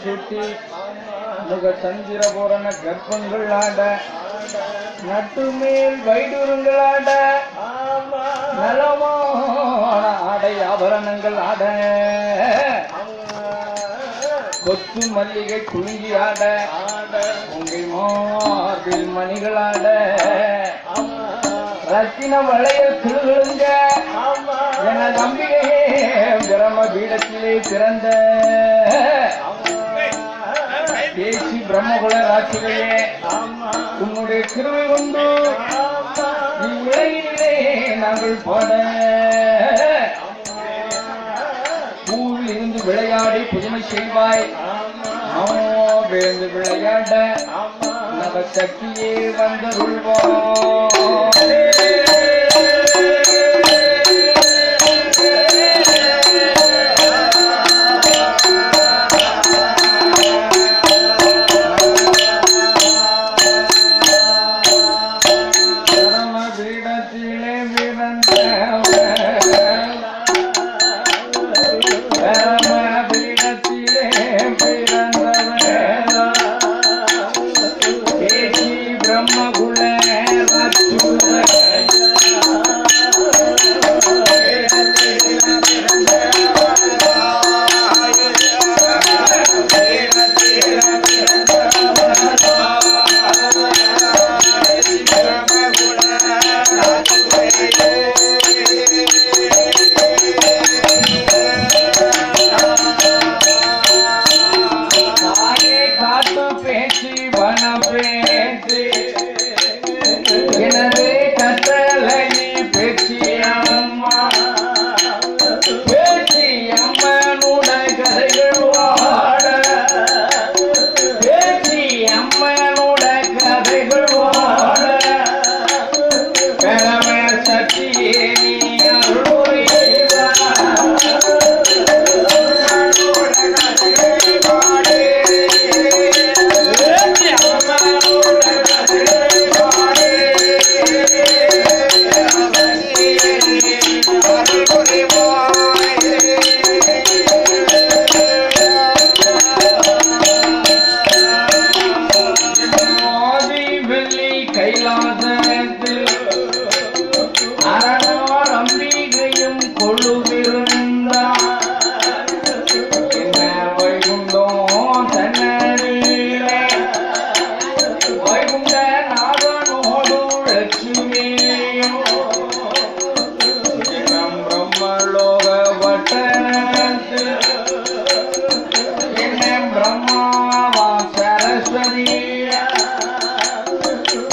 சுட்டி முக சந்திரபூரண கர்ப்பங்கள் ஆட நட்டுமேல் வைடூருங்கள் ஆட நலமான ஆடை ஆபரணங்கள் ஆட கொத்து மல்லிகை குலுங்கி ஆட உங்கள் மார்பில் மணிகள் ஆட ரத்தின வளையல் கிளுங்க என நம்பிக்கையே பிரம பீடத்திலே பிறந்த தேசி பிரம்மகுல ராட்சிகளே உன்னுடைய திருவை கொண்டு இவ்வுலகினிலே நாங்கள் பாட. பூவில் இருந்து விளையாடி புதுமை செய்வாய். விழுந்து விளையாட நவ சக்தியே பீடத்திலே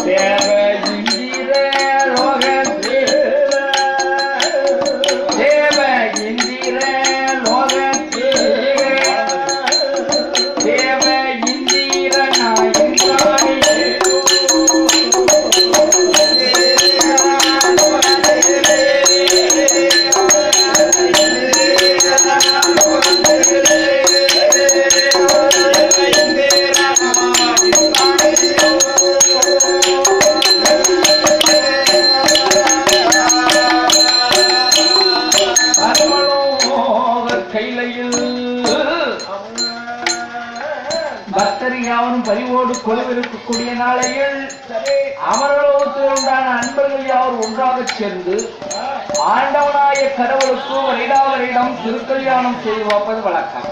Yeah. கைலையில். பக்தர் யாவரும் பரிவோடு கொலுவிருக்கக்கூடிய நாளையில் அமரலோகத்தில் உண்டான அன்பர்கள் யாவர் ஒன்றாக சேர்ந்து ஆண்டவனாய கடவுளுக்கு வருடாவரிடம் திருக்கல்யாணம் செய்து வைப்பது வழக்கம்.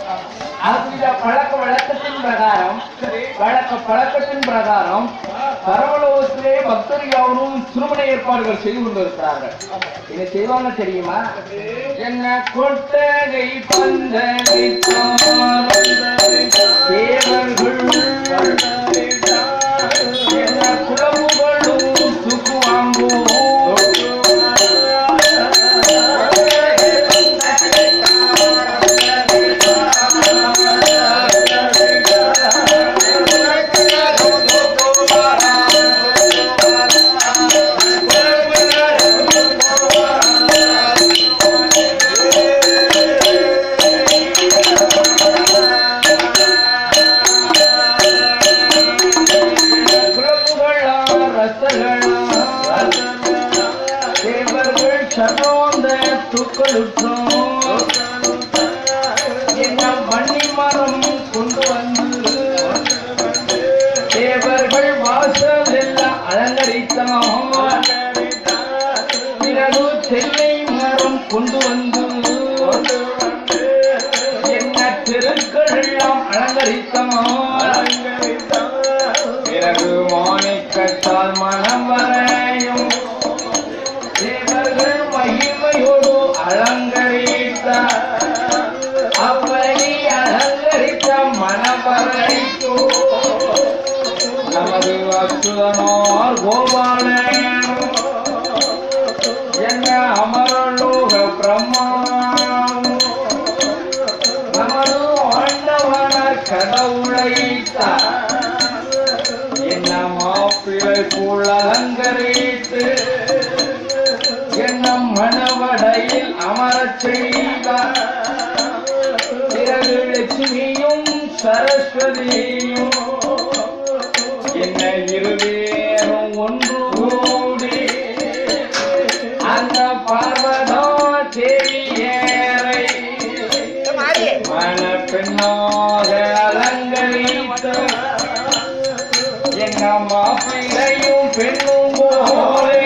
பழக்க வழக்கத்தின் பிரகாரம் வழக்க பழக்கத்தின் பிரகாரம் பரமலோகத்திலே பக்தர் யாவரும் திருமண ஏற்பாடுகள் செய்து கொண்டிருக்கிறார்கள். என்ன செய்வாங்க தெரியுமா? என்ன கொட்டகை பந்தனை தேவர்கள் அச்சுதனார் கோபாலன். என்ன அமரலோக பிரம்மா. நமது ஆண்டவனார் கடவுளைத்தார் என்ன மாப்பிள்ளை போல் அலங்கரித்து. என்ன மணவடையில் அமரச் செய்தார் பிறகு லட்சுமியும் சரஸ்வதியும் பெண்ணாக அலங்கரித்த எங்க அம்மா பிள்ளையும் பெண்ணும் போலே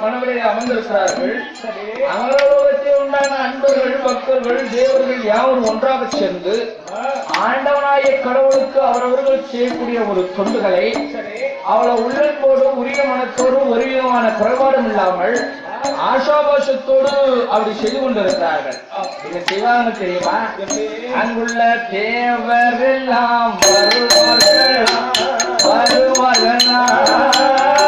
போல் அமர்ந்திருக்கிறார்கள். அமரலோகத்தில் உண்டான அன்பர்கள் பக்தர்கள் தேவர்கள் யாவரும் ஒன்றாக சேர்ந்து ஆண்டவனாய கடவுளுக்கு அவரவர்கள் செய்யக்கூடிய ஒரு தொண்டுகளை அவளை உள்ளன்போடு உரிய மனத்தோடு ஒரு விதமான குறைபாடும் இல்லாமல் ஆசாபாசத்தோடு அப்படி செய்து கொண்டிருக்கிறார்கள். இதை செய்வாங்க தெரியுமா? அங்குள்ள தேவரெல்லாம் வருவார்கள். வருவார்கள்.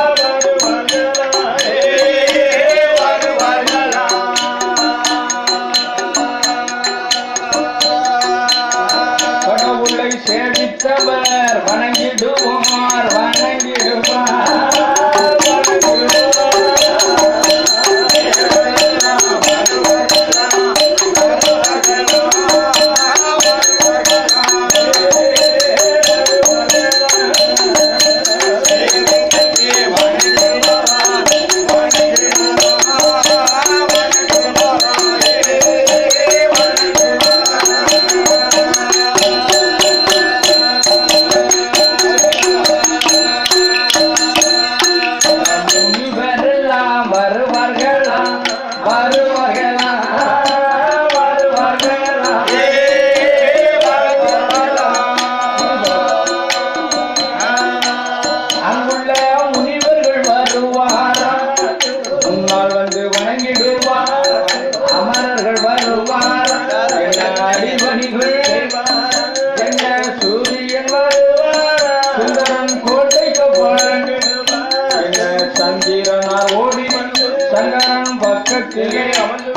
சங்கரன் பக்கத்திலே. அமர்ந்து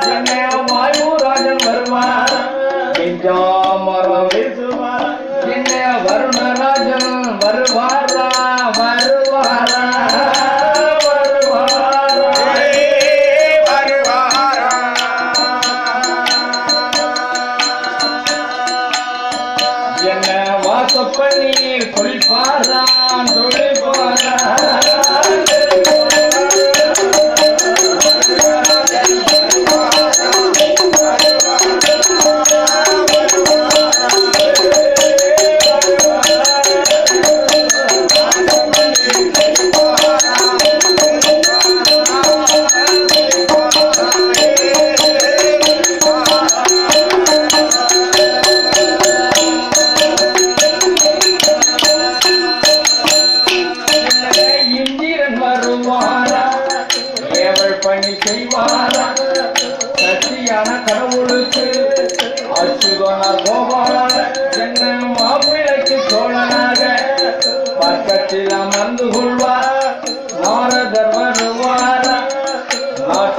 என்ன வாயுராஜன் வருவார்?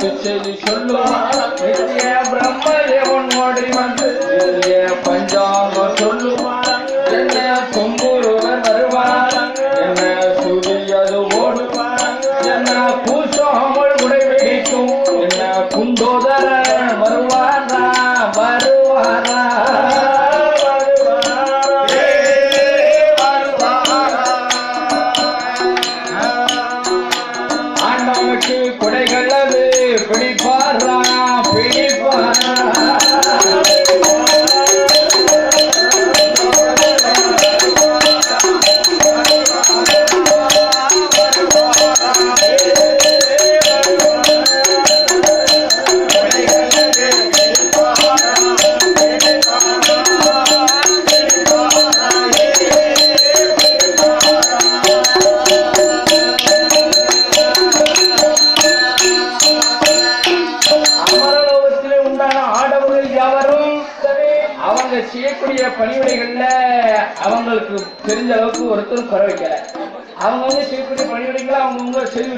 நாட்டு செய்தி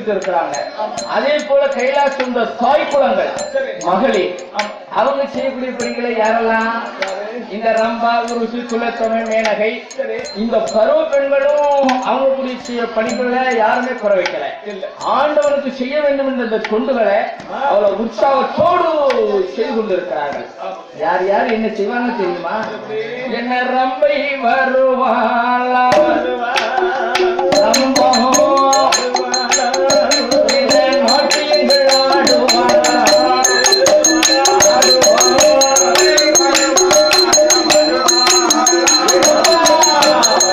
அவங்கவுங்க இருக்கிறாங்க அதே போல கைலாஸ் இந்த தாய் குளங்கள் மகளிர் அவங்க செய்யக்கூடிய பணிகளை யாரெல்லாம்? இந்த ரம்பா உருசு குலத்தமிழ் மேனகை இந்த பருவ பெண்களும் அவங்க கூடிய செய்ய பணிகளை யாருமே குறை வைக்கல. ஆண்டவனுக்கு செய்ய வேண்டும் என்ற இந்த தொண்டுகளை அவ்வளவு உற்சாகத்தோடு செய்து கொண்டிருக்கிறார்கள். யார் யார் என்ன செய்வாங்க தெரியுமா? என்ன ரம்பை வருவாள் ரம்பம்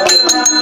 என்ன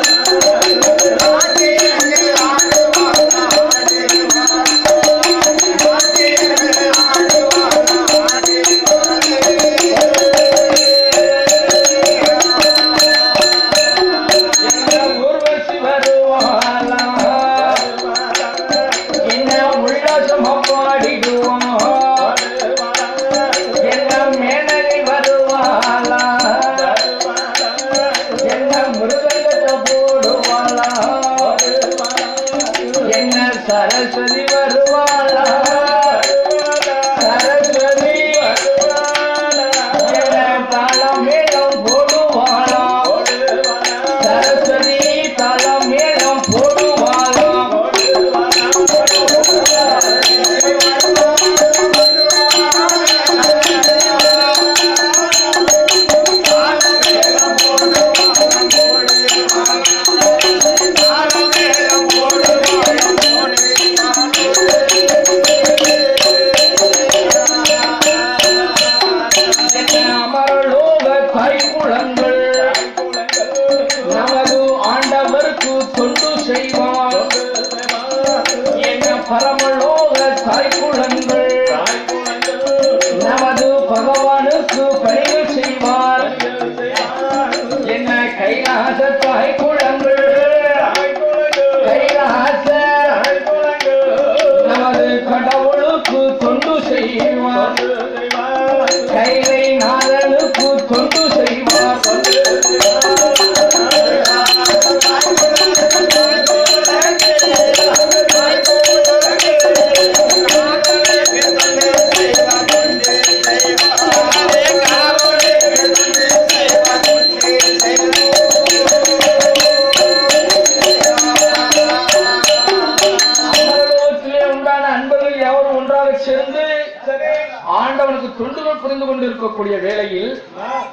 புரிந்து கொண்டிருக்கக்கூடிய வேளையில்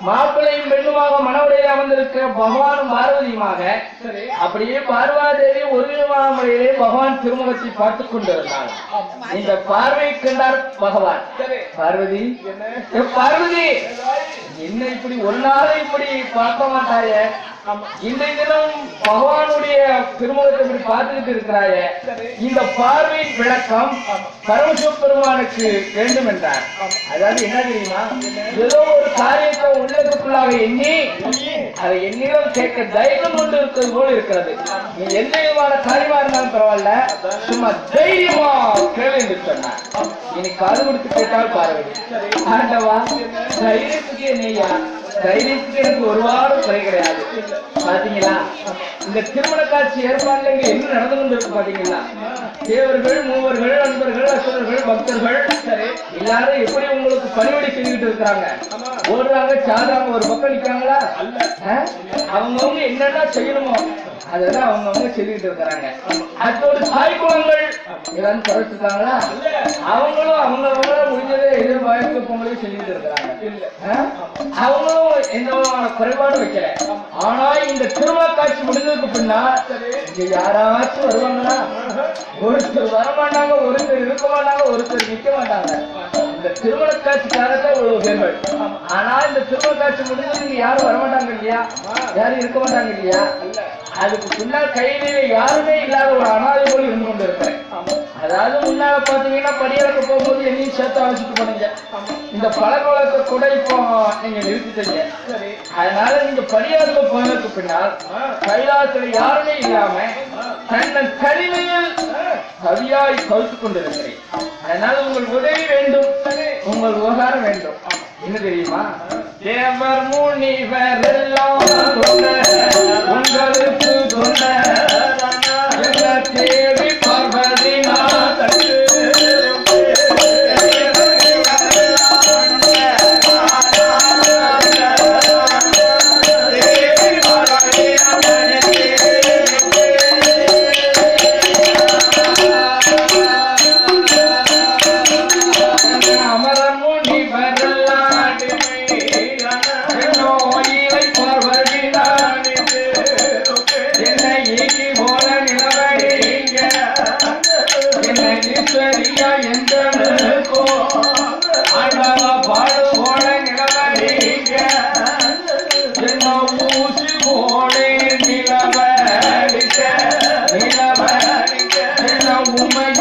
மாப்பிள்ளையும் பெண்ணுமாக மனவுடையில அமர்ந்திருக்கிற பகவானும் பார்வதியுமாக அப்படியே பார்வாதேவி ஒரு விதமான முறையிலே பகவான் திருமுகத்தை பார்த்துக் கொண்டிருந்தார் இந்த பார்வை கண்டார் பகவான். பார்வதி பார்வதி! என்ன இப்படி ஒரு நாள் இப்படி பார்க்க மாட்டாய? இன்றைய தினம் பகவானுடைய திருமுகத்தை இப்படி பார்த்துக்கிட்டு இருக்கிறாய இந்த பார்வையின் விளக்கம் பரமசிவ பெருமானுக்கு வேண்டும் என்றார். அதாவது என்ன தெரியுமா? ஏதோ ஒரு காரியத்தை உள்ளதுக்குள்ளாக எண்ணி அதை என்னிடம் கேட்க தைரியம் கொண்டு இருக்கிறது போல இருக்கிறது. நீ எந்த விதமான காரியமா இருந்தாலும் பரவாயில்ல. சும்மா தைரியமா கேளு என்று சொன்னார். இனி காது கொடுத்து கேட்டால் பார்வதி ஆண்டவா தைரியத்துக்கு என்னையா? தைரியத்துக்கு எனக்கு ஒருவாறு குறை கிடையாது. பாத்தீங்களா? இந்த திருமண காட்சி ஏற்பாடுல இங்க என்ன நடந்து கொண்டிருக்கு பாத்தீங்களா? தேவர்கள் மூவர்கள் அன்பர்கள் பக்தர்கள் சரி எல்லாரும் எப்படி உங்களுக்கு பணிவிடை செஞ்சுட்டு இருக்கிறாங்க? ஓடுறாங்க சாடுறாங்க ஒரு பக்கம் நிக்காங்களா ஆ? அவங்கவங்க என்னென்ன செய்யணுமோ அதெல்லாம் அவங்கவங்க செஞ்சுட்டு இருக்கிறாங்க. அதோட தாய் குளங்கள் ஏதாவது குறைச்சிருக்காங்களா அவங்களும் அவங்கவங்க முடிஞ்சதை எதிர்பார்க்க பொங்கலை செஞ்சுட்டு இருக்கிறாங்க. ஆ? அவங்களும் எந்த விதமான குறைபாடு வைக்கல. ஆனா இந்த திருமண காட்சி முடிஞ்சதுக்கு பின்னால் இங்க யாராச்சும் வருவாங்களா? ஒருத்தர் வரமாட்டாங்க ஒருத்தர் இருக்க மாட்டாங்க ஒருத்தர் நிக்க மாட்டாங்க. இந்த திருமண காட்சிக்காகத்தான் இவ்வளவு பேர்கள் ஆனா இந்த திருமண காட்சி முடிஞ்சது இங்க யாரும் வர மாட்டாங்க இல்லையா? யாரும் இருக்க மாட்டாங்க இல்லையா? அதுக்கு பின்னால் கையில யாருமே இல்லாத ஒரு அனாதை போல் இருந்து கொண்டு இருக்கிறேன் அதாவது முன்னால பாத்தீங்கன்னா படியறக்க போகும்போது என்னையும் சேர்த்து அழைச்சிட்டு போனீங்க. இந்த பழக்க வழக்க கூட இப்போ நீங்க நிறுத்திட்டீங்க. அதனால நீங்க படியறக்க போனதுக்கு பின்னால் கைலாசத்துல யாருமே இல்லாம தன்னை தனிமையில் கவியாய் கவித்துக் கொண்டிருக்கிறேன். அதனால் உங்கள் உதவி வேண்டும். உங்கள் உபகாரம் வேண்டும். என்ன தெரியுமா? தேவர் முனிவர் எல்லாம் உங்களுக்கு தொண்ட, ஊசி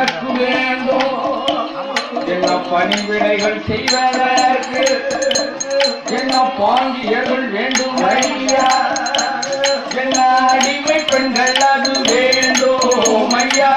எனக்கு வேண்டும் என்ன பணிவிடைகள் செய்வதற்கு என்ன பாங்கியர்கள் வேண்டும் ஐயா? என்ன அடிமை பெண்கள் அது வேண்டும் ஐயா?